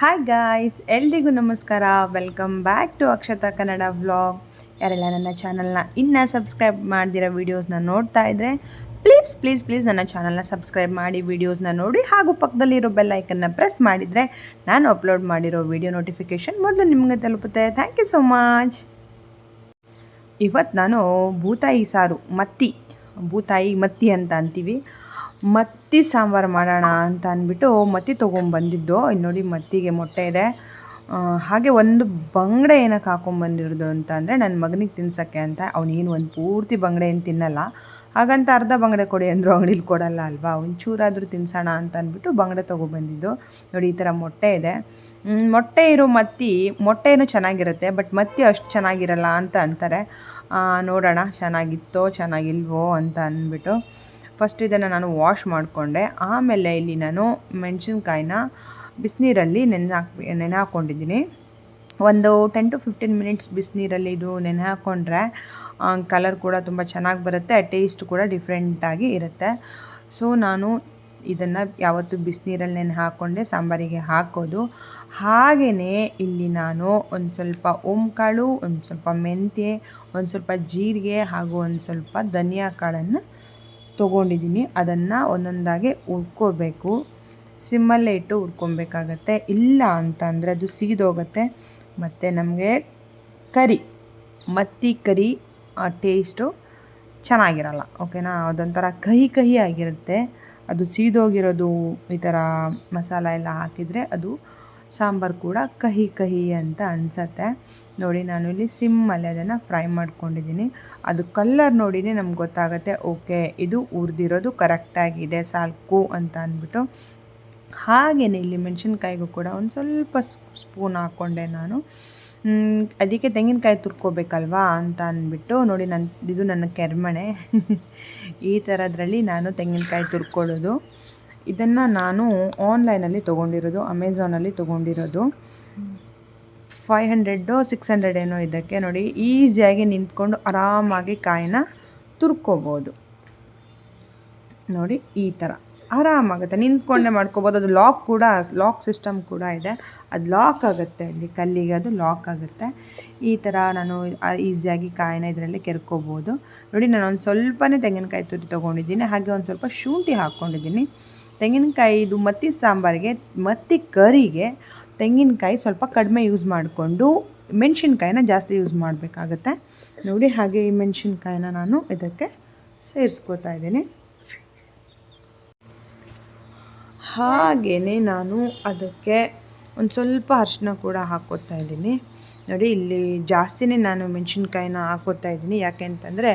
Hi guys ಎಲ್ರಿಗೂ ನಮಸ್ಕಾರ. Welcome back to Akshata Kannada vlog ಯಾರೆಲ್ಲ ನನ್ನ ಚಾನಲ್ನ ಇನ್ನೂ ಸಬ್ಸ್ಕ್ರೈಬ್ ಮಾಡ್ದಿರೋ ವೀಡಿಯೋಸ್ನ ನೋಡ್ತಾ ಇದ್ದರೆ ಪ್ಲೀಸ್ ಪ್ಲೀಸ್ ಪ್ಲೀಸ್ ನನ್ನ ಚಾನಲ್ನ ಸಬ್ಸ್ಕ್ರೈಬ್ ಮಾಡಿ ವೀಡಿಯೋಸ್ನ ನೋಡಿ, ಹಾಗೂ ಪಕ್ಕದಲ್ಲಿರೋ ಬೆಲ್ ಐಕನ್ನ ಪ್ರೆಸ್ ಮಾಡಿದರೆ ನಾನು ಅಪ್ಲೋಡ್ ಮಾಡಿರೋ ವೀಡಿಯೋ ನೋಟಿಫಿಕೇಷನ್ ಮೊದಲು ನಿಮಗೆ ತಲುಪುತ್ತೆ. ಥ್ಯಾಂಕ್ ಯು ಸೋ ಮಚ್ ಇವತ್ತು ನಾನು ಭೂತಾಯಿ ಸಾರು, ಮತ್ತಿ, ಭೂತಾಯಿ ಮತ್ತಿ ಅಂತ ಅಂತೀವಿ. ಮತ್ತಿ ಸಾಂಬಾರು ಮಾಡೋಣ ಅಂತ ಅಂದ್ಬಿಟ್ಟು ಮತ್ತಿ ತೊಗೊಂಬಂದಿದ್ದು. ಇಲ್ಲಿ ನೋಡಿ ಮತ್ತಿಗೆ ಮೊಟ್ಟೆ ಇದೆ. ಹಾಗೆ ಒಂದು ಬಂಗಡೆ ಏನಕ್ಕೆ ಹಾಕೊಂಬಂದಿರೋದು ಅಂತ ಅಂದರೆ ನನ್ನ ಮಗನಿಗೆ ತಿನ್ಸೋಕ್ಕೆ ಅಂತ. ಅವನೇನು ಒಂದು ಪೂರ್ತಿ ಬಂಗಡೆ ಏನು ತಿನ್ನಲ್ಲ. ಹಾಗಂತ ಅರ್ಧ ಬಂಗಡೆ ಕೊಡಿ ಅಂದರು ಅಂಗಡೀಲಿ ಕೊಡಲ್ಲ ಅಲ್ವಾ? ಒಂಚೂರಾದರೂ ತಿನ್ಸೋಣ ಅಂತ ಅಂದ್ಬಿಟ್ಟು ಬಂಗಡೆ ತೊಗೊಬಂದಿದ್ದು. ನೋಡಿ, ಈ ಥರ ಮೊಟ್ಟೆ ಇದೆ. ಮೊಟ್ಟೆ ಇರೋ ಮತ್ತಿ, ಮೊಟ್ಟೆನೂ ಚೆನ್ನಾಗಿರುತ್ತೆ, ಬಟ್ ಮತ್ತಿ ಅಷ್ಟು ಚೆನ್ನಾಗಿರಲ್ಲ ಅಂತ ಅಂತಾರೆ. ನೋಡೋಣ, ಚೆನ್ನಾಗಿತ್ತೋ, ಚೆನ್ನಾಗಿಲ್ವೋ ಅಂತ ಅಂದ್ಬಿಟ್ಟು. ಫಸ್ಟ್ ಇದನ್ನು ನಾನು ವಾಶ್ ಮಾಡಿಕೊಂಡೆ. ಆಮೇಲೆ ಇಲ್ಲಿ ನಾನು ಮೆಣಸಿನ್ಕಾಯಿನ ಬಿಸಿನೀರಲ್ಲಿ ನೆನೆ ಹಾಕಿ ನೆನೆ ಹಾಕ್ಕೊಂಡಿದ್ದೀನಿ ಒಂದು ಟೆನ್ ಟು ಫಿಫ್ಟೀನ್ ಮಿನಿಟ್ಸ್ ಬಿಸಿನೀರಲ್ಲಿ ಇದು ನೆನೆ ಹಾಕ್ಕೊಂಡ್ರೆ ಕಲರ್ ಕೂಡ ತುಂಬ ಚೆನ್ನಾಗಿ ಬರುತ್ತೆ ಟೇಸ್ಟ್ ಕೂಡ ಡಿಫ್ರೆಂಟಾಗಿ ಇರುತ್ತೆ. ಸೊ ನಾನು ಇದನ್ನು ಯಾವತ್ತು ಬಿಸಿನೀರಲ್ಲಿ ನೆನೆ ಹಾಕ್ಕೊಂಡೆ ಸಾಂಬಾರಿಗೆ ಹಾಕೋದು. ಹಾಗೆಯೇ ಇಲ್ಲಿ ನಾನು ಒಂದು ಸ್ವಲ್ಪ ಓಂಕಾಳು, ಒಂದು ಸ್ವಲ್ಪ ಮೆಂತ್ಯ, ಒಂದು ಸ್ವಲ್ಪ ಜೀರಿಗೆ ಹಾಗೂ ಒಂದು ಸ್ವಲ್ಪ ಧನಿಯಾ ಕಾಳನ್ನು ತೊಗೊಂಡಿದ್ದೀನಿ. ಅದನ್ನು ಒಂದೊಂದಾಗಿ ಹುರ್ಕೋಬೇಕು. ಸಿಮ್ಮಲ್ಲೇ ಇಟ್ಟು ಹುರ್ಕೊಬೇಕಾಗತ್ತೆ ಇಲ್ಲ ಅಂತಂದರೆ ಅದು ಸೀದೋಗತ್ತೆ. ಮತ್ತು ನಮಗೆ ಕರಿ, ಮತ್ತಿ ಕರಿ, ಆ ಟೇಸ್ಟು ಚೆನ್ನಾಗಿರಲ್ಲ. ಓಕೆನಾ? ಅದೊಂಥರ ಕಹಿ ಕಹಿ ಆಗಿರುತ್ತೆ. ಅದು ಸೀದೋಗಿರೋದು ಈ ಥರ ಮಸಾಲ ಎಲ್ಲ ಹಾಕಿದರೆ ಅದು ಸಾಂಬಾರು ಕೂಡ ಕಹಿ ಕಹಿ ಅಂತ ಅನಿಸತ್ತೆ. ನೋಡಿ, ನಾನು ಇಲ್ಲಿ ಸಿಮ್ಮಲ್ಲಿ ಅದನ್ನು ಫ್ರೈ ಮಾಡ್ಕೊಂಡಿದ್ದೀನಿ. ಅದು ಕಲ್ಲರ್ ನೋಡಿನೇ ನಮ್ಗೆ ಗೊತ್ತಾಗುತ್ತೆ, ಓಕೆ, ಇದು ಹುರಿದಿರೋದು ಕರೆಕ್ಟಾಗಿದೆ ಸಾಕು ಅಂತ ಅಂದ್ಬಿಟ್ಟು. ಹಾಗೆಯೇ ಇಲ್ಲಿ ಮೆಣಸಿನ್ಕಾಯಿಗೂ ಕೂಡ ಒಂದು ಸ್ವಲ್ಪ ಸ್ಪೂನ್ ಹಾಕ್ಕೊಂಡೆ ನಾನು. ಅದಕ್ಕೆ ತೆಂಗಿನಕಾಯಿ ತುರ್ಕೋಬೇಕಲ್ವಾ ಅಂತ ಅಂದ್ಬಿಟ್ಟು ನೋಡಿ ನನ್ನ ಇದು ನನ್ನ ಕೆರ್ಮಣೆ. ಈ ಥರದ್ರಲ್ಲಿ ನಾನು ತೆಂಗಿನಕಾಯಿ ತುರ್ಕೊಳ್ಳೋದು. ಇದನ್ನು ನಾನು ಆನ್ಲೈನಲ್ಲಿ ತೊಗೊಂಡಿರೋದು ಅಮೆಝಾನಲ್ಲಿ ತೊಗೊಂಡಿರೋದು. ಫೈವ್ ಹಂಡ್ರೆಡ್ಡು ಸಿಕ್ಸ್ ಹಂಡ್ರೆಡ್ ಏನೋ ಇದಕ್ಕೆ ನೋಡಿ ಈಸಿಯಾಗಿ ನಿಂತ್ಕೊಂಡು ಆರಾಮಾಗಿ ಕಾಯಿನ ತುರ್ಕೋಬೋದು. ನೋಡಿ ಈ ಥರ ಆರಾಮಾಗುತ್ತೆ. ನಿಂತ್ಕೊಂಡೆ ಮಾಡ್ಕೋಬೋದು. ಅದು ಲಾಕ್ ಕೂಡ ಲಾಕ್ ಸಿಸ್ಟಮ್ ಕೂಡ ಇದೆ. ಅದು ಲಾಕ್ ಆಗುತ್ತೆ ಅಲ್ಲಿ ಕಲ್ಲಿಗೆ. ಅದು ಲಾಕ್ ಆಗುತ್ತೆ. ಈ ಥರ ನಾನು ಈಸಿಯಾಗಿ ಕಾಯಿನ ಇದರಲ್ಲಿ ಕೆರ್ಕೋಬೋದು. ನೋಡಿ, ನಾನು ಒಂದು ಸ್ವಲ್ಪನೇ ತೆಂಗಿನಕಾಯಿ ತುರಿ ತೊಗೊಂಡಿದ್ದೀನಿ. ಹಾಗೆ ಒಂದು ಸ್ವಲ್ಪ ಶುಂಠಿ ಹಾಕ್ಕೊಂಡಿದ್ದೀನಿ. ತೆಂಗಿನಕಾಯಿ, ಇದು ಮತ್ತಿ ಸಾಂಬಾರಿಗೆ, ಮತ್ತಿ ಕರಿಗೆ ತೆಂಗಿನಕಾಯಿ ಸ್ವಲ್ಪ ಕಡಿಮೆ ಯೂಸ್ ಮಾಡಿಕೊಂಡು ಮೆಣಸಿನ್ಕಾಯಿನ ಜಾಸ್ತಿ ಯೂಸ್ ಮಾಡಬೇಕಾಗತ್ತೆ. ನೋಡಿ, ಹಾಗೆ ಈ ಮೆಣಸಿನ್ಕಾಯಿನ ನಾನು ಇದಕ್ಕೆ ಸೇರಿಸ್ಕೋತಾ ಇದ್ದೀನಿ. ಹಾಗೆಯೇ ನಾನು ಅದಕ್ಕೆ ಒಂದು ಸ್ವಲ್ಪ ಅರಿಶಿನ ಕೂಡ ಹಾಕ್ಕೋತಾ ಇದ್ದೀನಿ. ನೋಡಿ, ಇಲ್ಲಿ ಜಾಸ್ತಿನೇ ನಾನು ಮೆಣಸಿನ್ಕಾಯಿನ ಹಾಕ್ಕೋತಾ ಇದ್ದೀನಿ. ಯಾಕೆ ಅಂತಂದರೆ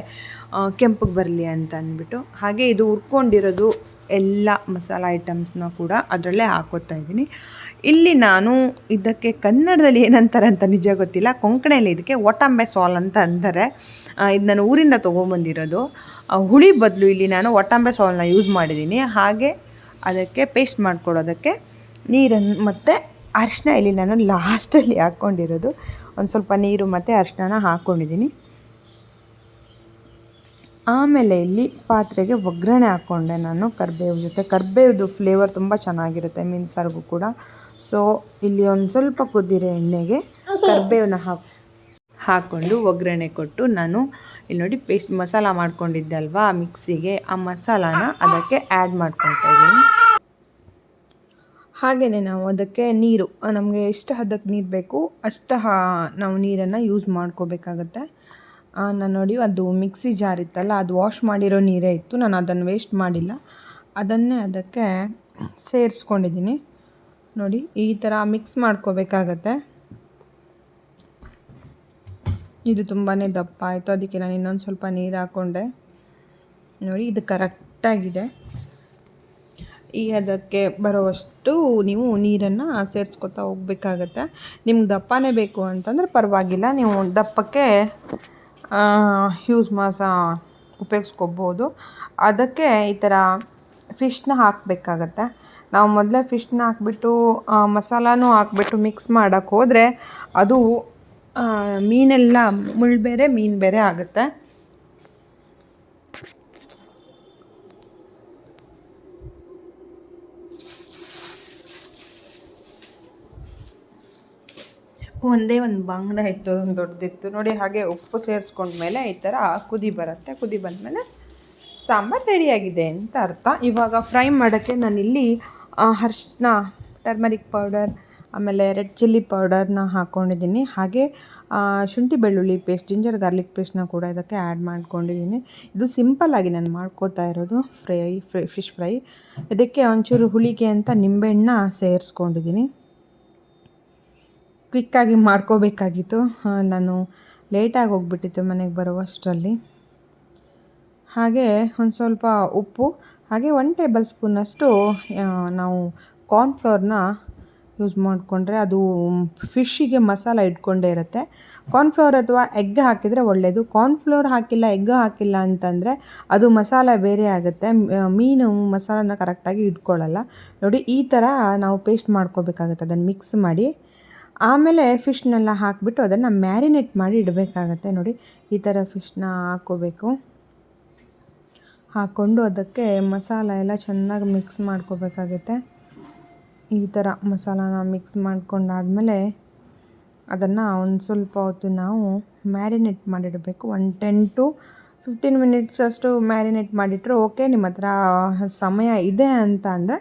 ಕೆಂಪಗೆ ಬರಲಿ ಅಂತ ಅಂದ್ಬಿಟ್ಟು. ಹಾಗೆ ಇದು ಉರ್ಕೊಂಡಿರೋದು ಎಲ್ಲ ಮಸಾಲ ಐಟಮ್ಸ್ನ ಕೂಡ ಅದರಲ್ಲೇ ಹಾಕೋತಾ ಇದ್ದೀನಿ. ಇಲ್ಲಿ ನಾನು ಇದಕ್ಕೆ ಕನ್ನಡದಲ್ಲಿ ಏನಂತಾರೆ ಅಂತ ನಿಜ ಗೊತ್ತಿಲ್ಲ. ಕೊಂಕಣಿಯಲ್ಲಿ ಇದಕ್ಕೆ ಒಟಂಬೆ ಸಾಲ್ ಅಂತ ಅಂತಾರೆ. ಇದು ನಾನು ಊರಿಂದ ತೊಗೊಂಬಂದಿರೋದು. ಹುಳಿ ಬದಲು ಇಲ್ಲಿ ನಾನು ಒಟಂಬೆ ಸಾಲ್ನ ಯೂಸ್ ಮಾಡಿದ್ದೀನಿ. ಹಾಗೆ ಅದಕ್ಕೆ ಪೇಸ್ಟ್ ಮಾಡ್ಕೊಳ್ಳೋದಕ್ಕೆ ನೀರನ್ನು ಮತ್ತು ಅರಿಶಿನ ಇಲ್ಲಿ ನಾನು ಲಾಸ್ಟಲ್ಲಿ ಹಾಕ್ಕೊಂಡಿರೋದು. ಒಂದು ಸ್ವಲ್ಪ ನೀರು ಮತ್ತು ಅರಿಶಿನ ಹಾಕ್ಕೊಂಡಿದ್ದೀನಿ ಆಮೇಲೆ ಇಲ್ಲಿ ಪಾತ್ರೆಗೆ ಒಗ್ಗರಣೆ ಹಾಕ್ಕೊಂಡೆ ನಾನು ಕರ್ಬೇವು ಜೊತೆ. ಕರ್ಬೇವ್ದು ಫ್ಲೇವರ್ ತುಂಬ ಚೆನ್ನಾಗಿರುತ್ತೆ ಮೀನು ಸಾರಿಗೂ ಕೂಡ. ಸೊ ಇಲ್ಲಿ ಒಂದು ಸ್ವಲ್ಪ ಕುದ್ದಿರೆ ಎಣ್ಣೆಗೆ ಕರ್ಬೇವನ್ನ ಹಾಕಿ ಹಾಕ್ಕೊಂಡು ಒಗ್ಗರಣೆ ಕೊಟ್ಟು ನಾನು ಇಲ್ಲಿ ನೋಡಿ ಪೇಸ್ಟ್ ಮಸಾಲ ಮಾಡ್ಕೊಂಡಿದ್ದೆ ಅಲ್ವಾ ಮಿಕ್ಸಿಗೆ. ಆ ಮಸಾಲಾನ ಅದಕ್ಕೆ ಆ್ಯಡ್ ಮಾಡ್ಕೊತಾ ಇದ್ದೀನಿ. ಹಾಗೆಯೇ ನಾವು ಅದಕ್ಕೆ ನೀರು, ನಮಗೆ ಎಷ್ಟು ಹದಕ್ಕೆ ನೀರು ಬೇಕು ಅಷ್ಟು ನಾವು ನೀರನ್ನು ಯೂಸ್ ಮಾಡ್ಕೋಬೇಕಾಗತ್ತೆ. ನಾನು ನೋಡಿ ಅದು ಮಿಕ್ಸಿ ಜಾರ್ ಇತ್ತಲ್ಲ, ಅದು ವಾಶ್ ಮಾಡಿರೋ ನೀರೇ ಇತ್ತು, ನಾನು ಅದನ್ನು ವೇಸ್ಟ್ ಮಾಡಿಲ್ಲ. ಅದನ್ನೇ ಅದಕ್ಕೆ ಸೇರಿಸ್ಕೊಂಡಿದ್ದೀನಿ. ನೋಡಿ ಈ ಥರ ಮಿಕ್ಸ್ ಮಾಡ್ಕೋಬೇಕಾಗತ್ತೆ. ಇದು ತುಂಬಾ ದಪ್ಪ ಆಯಿತು. ಅದಕ್ಕೆ ನಾನು ಇನ್ನೊಂದು ಸ್ವಲ್ಪ ನೀರು ಹಾಕ್ಕೊಂಡೆ ನೋಡಿ, ಇದು ಕರೆಕ್ಟಾಗಿದೆ ಈ ಅದಕ್ಕೆ ಬರೋವಷ್ಟು ನೀವು ನೀರನ್ನು ಸೇರಿಸ್ಕೊತಾ ಹೋಗ್ಬೇಕಾಗತ್ತೆ. ನಿಮ್ಗೆ ದಪ್ಪನೇ ಬೇಕು ಅಂತಂದರೆ ಪರವಾಗಿಲ್ಲ. ನೀವು ದಪ್ಪಕ್ಕೆ ಯೂಸ್ ಮಾಸ ಉಪಯೋಗಿಸ್ಕೋಬೋದು. ಅದಕ್ಕೆ ಈ ಥರ ಫಿಶ್ನ ಹಾಕಬೇಕಾಗತ್ತೆ. ನಾವು ಮೊದಲೇ ಫಿಶ್ನ ಹಾಕ್ಬಿಟ್ಟು ಮಸಾಲಾನೂ ಹಾಕ್ಬಿಟ್ಟು ಮಿಕ್ಸ್ ಮಾಡೋಕ್ಕೆ ಹೋದರೆ ಅದು ಮೀನೆಲ್ಲ ಮುಳ್ಳು ಬೇರೆ ಮೀನು ಬೇರೆ ಆಗುತ್ತೆ. ಒಂದೇ ಒಂದು ಬಾಂಗ್ಡ ಇತ್ತು ಒಂದು ದೊಡ್ಡದಿತ್ತು. ನೋಡಿ, ಹಾಗೆ ಉಪ್ಪು ಸೇರಿಸ್ಕೊಂಡ್ಮೇಲೆ ಈ ಥರ ಕುದಿ ಬರುತ್ತೆ. ಕುದಿ ಬಂದಮೇಲೆ ಸಾಂಬಾರು ರೆಡಿಯಾಗಿದೆ ಅಂತ ಅರ್ಥ. ಇವಾಗ ಫ್ರೈ ಮಾಡೋಕ್ಕೆ ನಾನಿಲ್ಲಿ ಅರ್ಶಿನ ಟರ್ಮರಿಕ್ ಪೌಡರ್ ಆಮೇಲೆ ರೆಡ್ ಚಿಲ್ಲಿ ಪೌಡರ್ನ ಹಾಕ್ಕೊಂಡಿದ್ದೀನಿ ಹಾಗೆ ಶುಂಠಿ ಬೆಳ್ಳುಳ್ಳಿ ಪೇಸ್ಟ್ ಜಿಂಜರ್ ಗಾರ್ಲಿಕ್ ಪೇಸ್ಟ್ನ ಕೂಡ ಇದಕ್ಕೆ ಆ್ಯಡ್ ಮಾಡ್ಕೊಂಡಿದ್ದೀನಿ. ಇದು ಸಿಂಪಲ್ಲಾಗಿ ನಾನು ಮಾಡ್ಕೋತಾ ಇರೋದು ಫ್ರೈ ಫ್ರೈ ಫಿಶ್ ಫ್ರೈ ಇದಕ್ಕೆ ಒಂಚೂರು ಹುಳಿಗೆ ಅಂತ ನಿಂಬೆಹಣ್ಣ ಸೇರಿಸ್ಕೊಂಡಿದ್ದೀನಿ. ಕ್ವಿಕ್ಕಾಗಿ ಮಾಡ್ಕೋಬೇಕಾಗಿತ್ತು. ನಾನು ಲೇಟಾಗಿ ಹೋಗ್ಬಿಟ್ಟಿತ್ತು ಮನೆಗೆ ಬರುವಷ್ಟರಲ್ಲಿ. ಹಾಗೆ ಒಂದು ಸ್ವಲ್ಪ ಉಪ್ಪು, ಹಾಗೆ ಒನ್ ಟೇಬಲ್ ಸ್ಪೂನಷ್ಟು ನಾವು ಕಾರ್ನ್ಫ್ಲೋರ್ನ ಯೂಸ್ ಮಾಡಿಕೊಂಡ್ರೆ ಅದು ಫಿಶ್ಶಿಗೆ ಮಸಾಲ ಇಟ್ಕೊಂಡೇ ಇರುತ್ತೆ. ಕಾರ್ನ್ಫ್ಲೋರ್ ಅಥವಾ ಎಗ್ ಹಾಕಿದರೆ ಒಳ್ಳೆಯದು ಕಾರ್ನ್ಫ್ಲೋರ್ ಹಾಕಿಲ್ಲ ಎಗ್ ಹಾಕಿಲ್ಲ ಅಂತಂದರೆ ಅದು ಮಸಾಲ ಬೇರೆ ಆಗುತ್ತೆ. ಮೀನು ಮಸಾಲನ ಕರೆಕ್ಟಾಗಿ ಇಟ್ಕೊಳ್ಳಲ್ಲ. ನೋಡಿ, ಈ ಥರ ನಾವು ಪೇಸ್ಟ್ ಮಾಡ್ಕೋಬೇಕಾಗುತ್ತೆ. ಅದನ್ನು ಮಿಕ್ಸ್ ಮಾಡಿ. ಆಮೇಲೆ ಫಿಶ್ನೆಲ್ಲ ಹಾಕಿಬಿಟ್ಟು ಅದನ್ನು ಮ್ಯಾರಿನೇಟ್ ಮಾಡಿ ಇಡಬೇಕಾಗತ್ತೆ. ನೋಡಿ, ಈ ಥರ ಫಿಶ್ನ ಹಾಕ್ಕೋಬೇಕು. ಹಾಕ್ಕೊಂಡು ಅದಕ್ಕೆ ಮಸಾಲ ಎಲ್ಲ ಚೆನ್ನಾಗಿ ಮಿಕ್ಸ್ ಮಾಡ್ಕೋಬೇಕಾಗುತ್ತೆ. ಈ ಥರ ಮಸಾಲಾನ ಮಿಕ್ಸ್ ಮಾಡ್ಕೊಂಡಾದಮೇಲೆ ಅದನ್ನು ಒಂದು ಸ್ವಲ್ಪ ಹೊತ್ತು ನಾವು marinate ಮಾಡಿಡಬೇಕು. One ten to fifteen minutes ಅಷ್ಟು ಮ್ಯಾರಿನೇಟ್ ಮಾಡಿಟ್ರೆ ಓಕೆ, ನಿಮ್ಮ ಹತ್ರ ಸಮಯ ಇದೆ ಅಂತ ಅಂದರೆ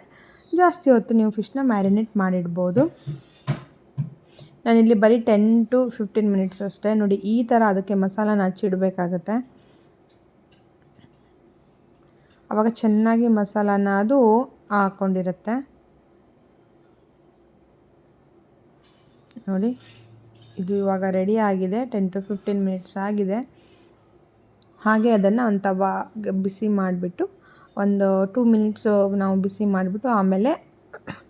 ಜಾಸ್ತಿ ಹೊತ್ತು ನೀವು ಫಿಶ್ನ ಮ್ಯಾರಿನೇಟ್ ಮಾಡಿಡ್ಬೋದು. ನಾನಿಲ್ಲಿ ಬರೀ ಟೆನ್ ಟು ಫಿಫ್ಟೀನ್ ಮಿನಿಟ್ಸ್ ಅಷ್ಟೇ. ನೋಡಿ, ಈ ಥರ ಅದಕ್ಕೆ ಮಸಾಲಾನ ಹಚ್ಚಿಡಬೇಕಾಗತ್ತೆ ಆವಾಗ ಚೆನ್ನಾಗಿ ಮಸಾಲಾನ ಅದು ಹಾಕ್ಕೊಂಡಿರುತ್ತೆ ನೋಡಿ. ಇದು ಇವಾಗ ರೆಡಿ ಆಗಿದೆ. ಟೆನ್ ಟು ಫಿಫ್ಟೀನ್ ಮಿನಿಟ್ಸ್ ಆಗಿದೆ. ಹಾಗೆ ಅದನ್ನು ಒಂದು ತವಾ ಬಿಸಿ ಮಾಡಿಬಿಟ್ಟು ಒಂದು ಟೂ ಮಿನಿಟ್ಸು ನಾವು ಬಿಸಿ ಮಾಡಿಬಿಟ್ಟು ಆಮೇಲೆ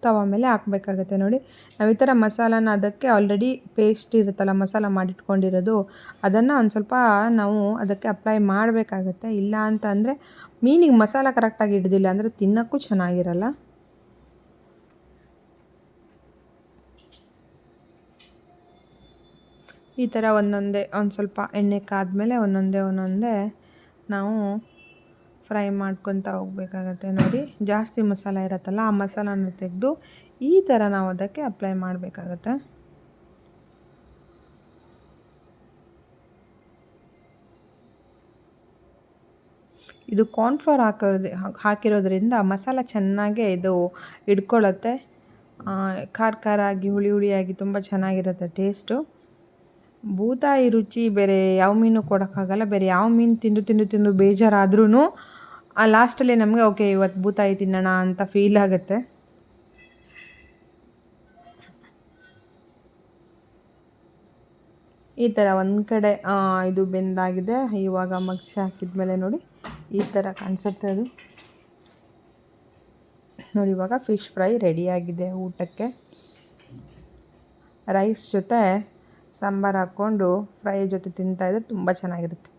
ತವಾ ಮೇಲೆ ಹಾಕಬೇಕಾಗತ್ತೆ ನೋಡಿ. ನಾವು ಈ ಥರ ಮಸಾಲಾನ ಅದಕ್ಕೆ ಆಲ್ರೆಡಿ ಪೇಸ್ಟ್ ಇರುತ್ತಲ್ಲ, ಮಸಾಲ ಮಾಡಿಟ್ಕೊಂಡಿರೋದು, ಅದನ್ನು ಒಂದು ಸ್ವಲ್ಪ ನಾವು ಅದಕ್ಕೆ ಅಪ್ಲೈ ಮಾಡಬೇಕಾಗತ್ತೆ. ಇಲ್ಲ ಅಂತ ಅಂದರೆ ಮೀನಿಗೆ ಮಸಾಲ ಕರೆಕ್ಟಾಗಿ ಹಿಡ್ದಿಲ್ಲ ಅಂದರೆ ತಿನ್ನೋಕ್ಕೂ ಚೆನ್ನಾಗಿರಲ್ಲ. ಈ ಥರ ಒಂದೊಂದೇ, ಒಂದು ಸ್ವಲ್ಪ ಎಣ್ಣೆ ಕಾದ್ಮೇಲೆ ಒಂದೊಂದೇ ಒಂದೊಂದೇ ನಾವು ಫ್ರೈ ಮಾಡ್ಕೊತ ಹೋಗ್ಬೇಕಾಗತ್ತೆ. ನೋಡಿ, ಜಾಸ್ತಿ ಮಸಾಲ ಇರುತ್ತಲ್ಲ, ಆ ಮಸಾಲಾನ ತೆಗೆದು ಈ ಥರ ನಾವು ಅದಕ್ಕೆ ಅಪ್ಲೈ ಮಾಡಬೇಕಾಗತ್ತೆ. ಇದು ಕಾರ್ನ್ಫ್ಲೋರ್ ಹಾಕೋದು ಹಾಕಿರೋದ್ರಿಂದ ಮಸಾಲ ಚೆನ್ನಾಗೇ ಇದು ಇಟ್ಕೊಳ್ಳುತ್ತೆ ಖಾರ ಖಾರ ಆಗಿ ಹುಳಿ ಹುಳಿಯಾಗಿ ತುಂಬ ಚೆನ್ನಾಗಿರುತ್ತೆ ಟೇಸ್ಟು ಬೂತಾಯಿ ರುಚಿ ಬೇರೆ ಯಾವ ಮೀನು ಕೊಡೋಕ್ಕಾಗಲ್ಲ, ಬೇರೆ ಯಾವ ಮೀನು ತಿಂದು ತಿಂದು ತಿಂದು ಬೇಜಾರಾದ್ರೂ ಆ ಲಾಸ್ಟಲ್ಲಿ ನಮಗೆ ಓಕೆ ಇವತ್ತು ಬೂತಾಯಿ ತಿನ್ನೋಣ ಅಂತ ಫೀಲ್ ಆಗುತ್ತೆ. ಈ ಥರ ಒಂದು ಕಡೆ ಇದು ಬೆಂದಾಗಿದೆ. ಇವಾಗ ಹಾಕಿದ ಮೇಲೆ ನೋಡಿ, ಈ ಥರ ಕಾಣಿಸುತ್ತೆ ಅದು. ನೋಡಿ, ಇವಾಗ ಫಿಶ್ ಫ್ರೈ ರೆಡಿಯಾಗಿದೆ ಊಟಕ್ಕೆ. ರೈಸ್ ಜೊತೆ ಸಾಂಬಾರು ಹಾಕ್ಕೊಂಡು ಫ್ರೈ ಜೊತೆ ತಿಂತಾಯಿದ್ರೆ ತುಂಬ ಚೆನ್ನಾಗಿರುತ್ತೆ.